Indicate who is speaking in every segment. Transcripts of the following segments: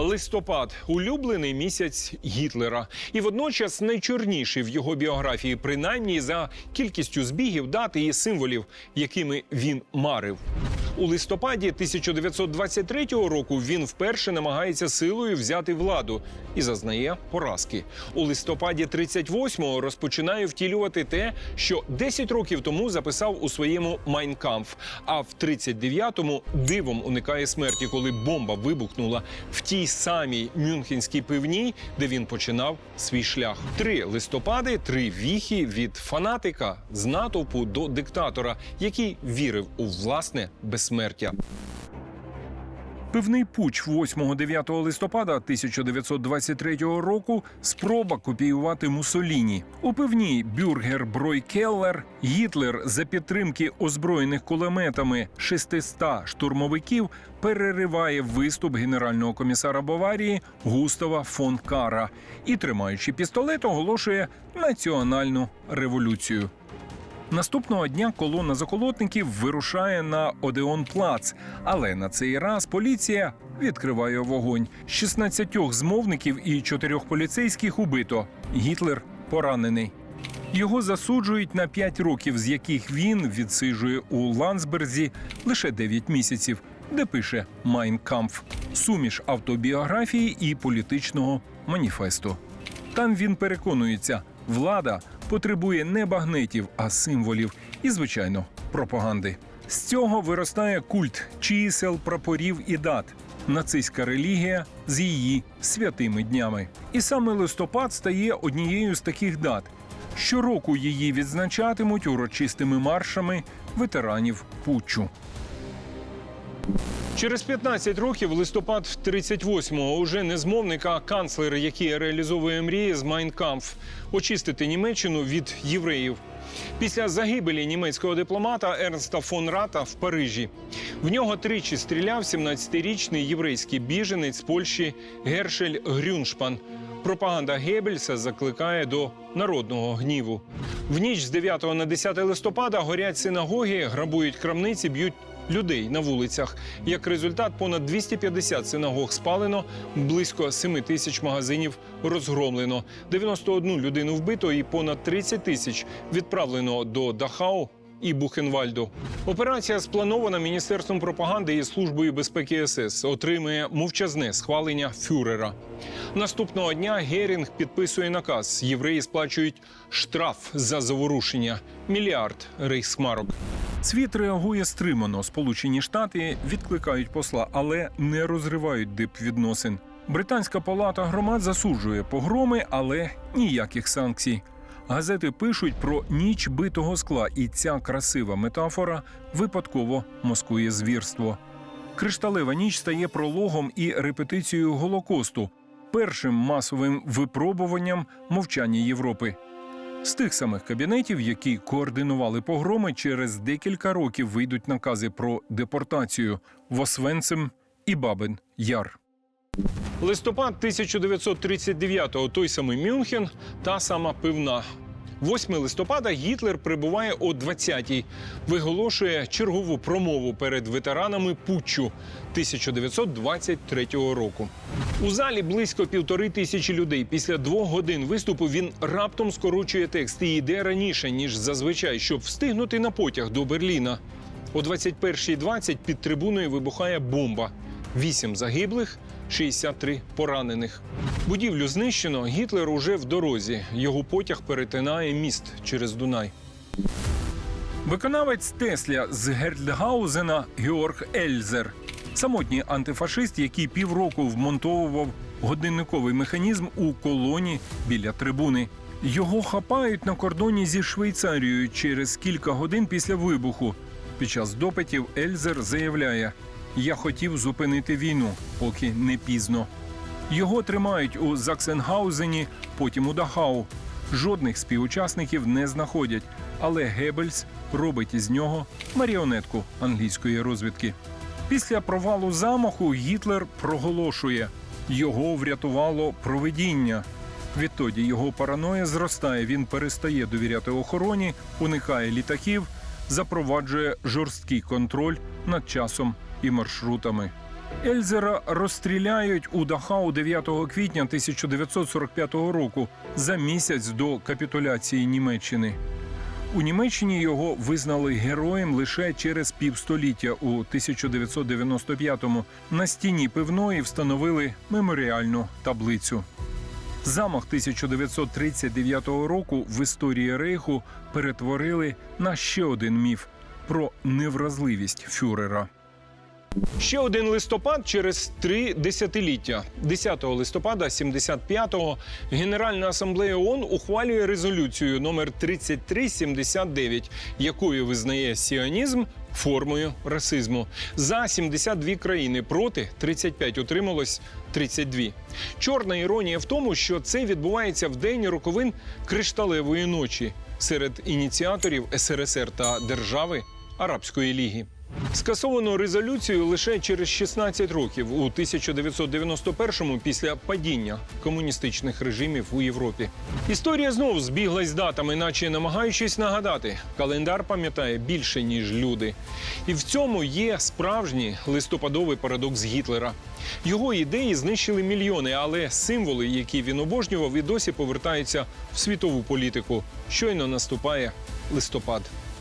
Speaker 1: Листопад улюблений місяць Гітлера, і водночас найчорніший в його біографії, принаймні за кількістю збігів, дат і символів, якими він марив. У листопаді 1923 року він вперше намагається силою взяти владу і зазнає поразки. У листопаді 38-го розпочинає втілювати те, що 10 років тому записав у своєму Майнкамф. А в 39-му дивом уникає смерті, коли бомба вибухнула в тій самій Мюнхенській пивній, де він починав свій шлях. Три листопади, три віхи від фанатика з натовпу до диктатора, який вірив у власне безсмертя. Пивний пуч 8-9 листопада 1923 року спроба копіювати Мусоліні. У пивній бюргер Брой Келлер Гітлер за підтримки озброєних кулеметами 600 штурмовиків перериває виступ генерального комісара Баварії Густава фон Кара і, тримаючи пістолет, оголошує національну революцію. Наступного дня колона заколотників вирушає на Одеон Плац, але на цей раз поліція відкриває вогонь. 16 змовників і 4 поліцейських убито. Гітлер поранений. Його засуджують на 5 років, з яких він відсиджує у Ландсберзі лише 9 місяців, де пише Майн Кампф суміш автобіографії і політичного маніфесту. Там він переконується, влада потребує не багнетів, а символів і, звичайно, пропаганди. З цього виростає культ чисел, прапорів і дат. Нацистська релігія з її святими днями. І саме листопад стає однією з таких дат. Щороку її відзначатимуть урочистими маршами ветеранів Путчу. Через 15 років листопад 38-го уже не змовник, а канцлер, який реалізовує мрії з Майнкамф очистити Німеччину від євреїв. Після загибелі німецького дипломата Ернста фон Рата в Парижі в нього тричі стріляв 17-річний єврейський біженець з Польщі Гершель Грюншпан. Пропаганда Геббельса закликає до народного гніву. В ніч з 9 на 10 листопада горять синагоги, грабують крамниці, б'ють людей на вулицях. Як результат, понад 250 синагог спалено, близько 7 тисяч магазинів розгромлено, 91 людину вбито і понад 30 тисяч відправлено до Дахау. І Бухенвальду операція спланована міністерством пропаганди і службою безпеки СС. Отримує мовчазне схвалення фюрера. Наступного дня Герінг підписує наказ. Євреї сплачують штраф за заворушення мільярд рейхсмарок. Світ реагує стримано. Сполучені Штати відкликають посла, але не розривають дипвідносин. Британська палата громад засуджує погроми, але ніяких санкцій. Газети пишуть про ніч битого скла, і ця красива метафора випадково маскує звірство. Кришталева ніч стає прологом і репетицією Голокосту, першим масовим випробуванням мовчання Європи. З тих самих кабінетів, які координували погроми, через декілька років вийдуть накази про депортацію в Освенцим і Бабин Яр. Листопад 1939-го той самий Мюнхен, та сама пивна. 8 листопада Гітлер прибуває о 20-й, виголошує чергову промову перед ветеранами Путчу 1923 року. У залі близько півтори тисячі людей. Після двох годин виступу він раптом скорочує текст і йде раніше ніж зазвичай, щоб встигнути на потяг до Берліна. О 21.20 під трибуною вибухає бомба. Вісім загиблих, 63 поранених. Будівлю знищено. Гітлер уже в дорозі. Його потяг перетинає міст через Дунай. Виконавець Тесля з Гердгаузена Георг Ельзер. Самотній антифашист, який півроку вмонтовував годинниковий механізм у колоні біля трибуни. Його хапають на кордоні зі Швейцарією через кілька годин після вибуху. Під час допитів Ельзер заявляє: Я хотів зупинити війну, поки не пізно. Його тримають у Заксенгаузені, потім у Дахау. Жодних співучасників не знаходять, але Геббельс робить із нього маріонетку англійської розвідки. Після провалу замаху Гітлер проголошує: його врятувало провидіння. Відтоді його параноя зростає. Він перестає довіряти охороні, уникає літаків, запроваджує жорсткий контроль над часом і маршрутами. Ельзера розстріляють у Дахау 9 квітня 1945 року за місяць до капітуляції Німеччини. У Німеччині його визнали героєм лише через півстоліття. У 1995-му на стіні пивної встановили меморіальну таблицю. Замах 1939 року в історії Рейху перетворили на ще один міф про невразливість фюрера. Ще один листопад через три десятиліття. 10 листопада 75-го Генеральна асамблея ООН ухвалює резолюцію номер 3379, якою визнає сіонізм формою расизму. За 72 країни проти 35 утрималось 32. Чорна іронія в тому, що це відбувається в день роковин кришталевої ночі серед ініціаторів СРСР та держави Арабської ліги. Скасовано резолюцію лише через 16 років у 1991-му після падіння комуністичних режимів у Європі. Історія знову збіглась з датами, наче намагаючись нагадати, календар пам'ятає більше ніж люди. І в цьому є справжній листопадовий парадокс Гітлера. Його ідеї знищили мільйони, але символи, які він обожнював, і досі повертаються в світову політику. Щойно наступає листопад.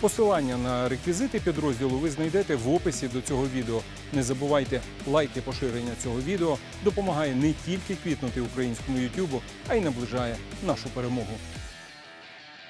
Speaker 1: Посилання на реквізити підрозділу ви знайдете в описі до цього відео. Не забувайте лайки поширення цього відео допомагає не тільки квітнути українському Ютубу, а й наближає нашу перемогу.